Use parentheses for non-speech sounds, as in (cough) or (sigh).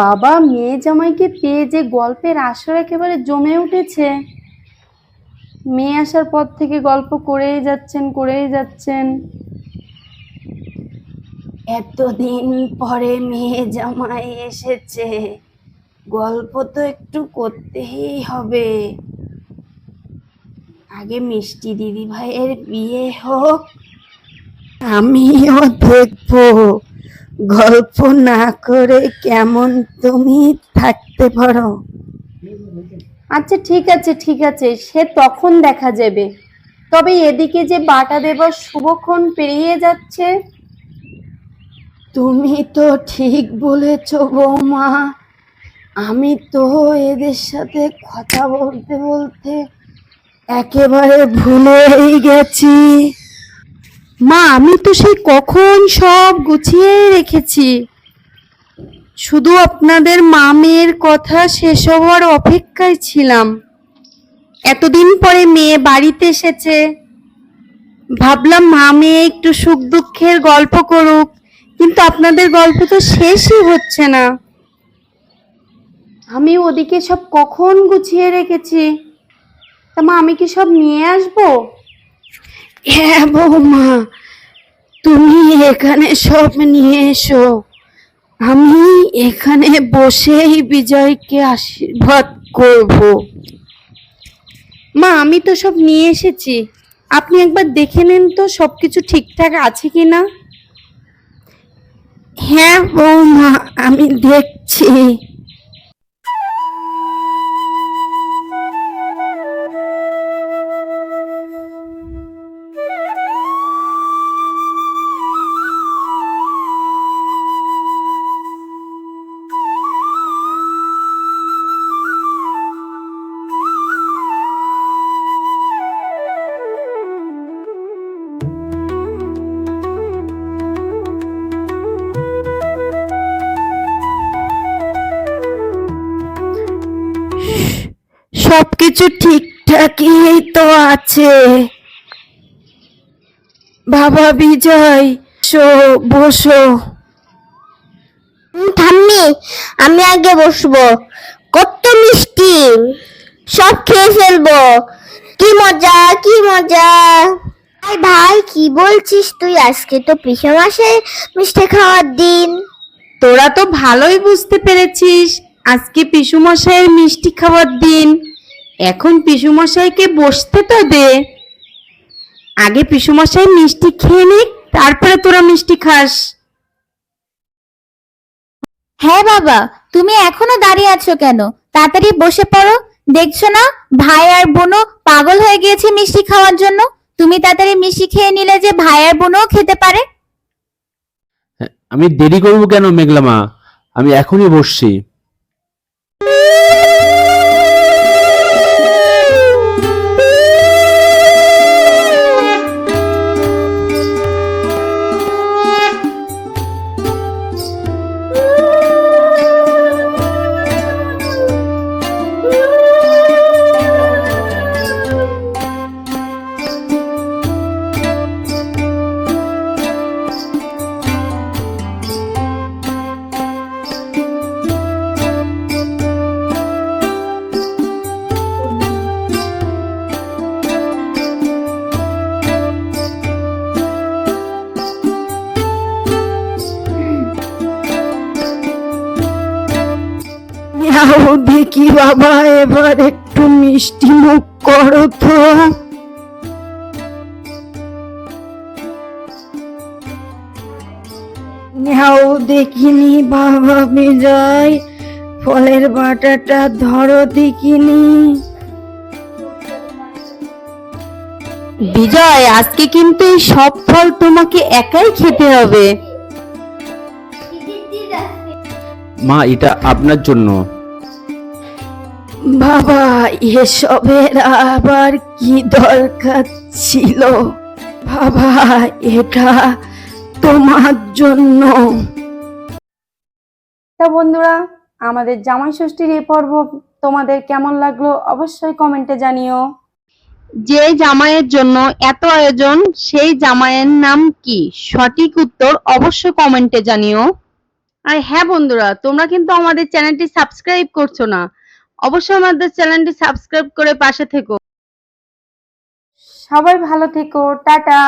বাবা, মেয়ে জামাইকে পেয়ে যে গল্পের আসর একেবারে জমে উঠেছে। মেয়ে আসার পর থেকে গল্প করেই যাচ্ছেন করেই যাচ্ছেন। এতদিন পরে মেয়ে জামাই এসেছে। গল্প তো একটু করতেই হবে। আগে মিষ্টি দিদি ভাইয়ের বিয়ে হোক, আমিও দেখব। গল্প না করে কেমন তুমি থাকতে পারো? আচ্ছা ঠিক আছে ঠিক আছে সে তখন দেখা যাবে। তবে এদিকে যে বাটা দেবার শুভক্ষণ পেরিয়ে যাচ্ছে। তুমি তো ঠিক বলেছ বৌমা। আমি তো এদের সাথে কথা বলতে বলতে একেবারে ভুলেই গেছি। মা, আমি তো সেই কখন সব গুছিয়ে রেখেছি। শুধু আপনাদের মামের কথা শেষ হওয়ার অপেক্ষায় ছিলাম। এতদিন পরে মেয়ে বাড়িতে এসেছে। ভাবলাম মা মেয়ে একটু সুখ দুঃখের গল্প করুক, কিন্তু আপনাদের গল্প তো শেষই হচ্ছে না। আমি ওদিকে সব কখন গুছিয়ে রেখেছি? তা মা, আমি কি সব নিয়ে আসব? হ্যাঁ বৌমা, তুমি এখানে সব নিয়ে এসো। আমি এখানে বসেই বিজয়কে আশীর্বাদ করব। মা, আমি তো সব নিয়ে এসেছি। আপনি একবার দেখে নেন তো সব কিছু ঠিকঠাক আছে কি না হ্যাঁ বৌমা, আমি দেখছি। সবকিছু ঠিকঠাকই তো আছে। বাবা বিজয় শো বসো। ঠাম্মি আমি আগে বসবো। কত মিষ্টি। সব খেয়ে ফেলব। কি মজা কি মজা। ভাই ভাই কি বলছিস তুই? আজকে তো পিসা মাসে মিষ্টি খাওয়ার দিন। তোরা তো ভালোই বুঝতে পেরেছিস। আজকে পিসুমশাইয়ের মিষ্টি খাওয়ার দিন। এখন পিসুমশাইকে বসতে তো দে। আগে পিসুমশাই মিষ্টি খেয়ে নিক তারপরে তোরা মিষ্টি খাস। হ্যাঁ বাবা তুমি এখনও দাঁড়িয়ে আছো কেন? তাড়াতাড়ি বসে পড়ো। দেখছ না ভাই আর বোনও পাগল হয়ে গিয়েছে মিষ্টি খাওয়ার জন্য। তুমি তাড়াতাড়ি মিষ্টি খেয়ে নিলে যে ভাই আর বোনও খেতে পারে। হ্যাঁ, আমি দেরি করব কেন মেঘলামা আমি এখনই বসছি। Woo! (laughs) নাও দেখি বাবা এবার একটু মিষ্টি মুখ করো তো নাও দেখিনি বাবা বিজয় ফলের বাটাটা ধরো দেখিনি বিজয় আজকে কিন্তু এই সব ফল তোমাকে একাই খেতে হবে মা এটা আপনার জন্য বাবা এসবের আবার কি দরকার ছিল? বাবা এটা তোমার জন্য। তা বন্ধুরা আমাদের জামাই ষষ্ঠীর এই পর্ব তোমাদের কেমন লাগল অবশ্যই কমেন্টে জানিও। যে জামাইয়ের জন্য এত আয়োজন সেই জামাইয়ের নাম কি? সঠিক উত্তর অবশ্যই কমেন্টে জানিও। আর হ্যাঁ বন্ধুরা তোমরা কিন্তু আমাদের চ্যানেলটি সাবস্ক্রাইব করছ না অবশ্যই আমাদের চ্যানেলটি সাবস্ক্রাইব করে পাশে থেকো। সবাই ভালো থেকো টাটা।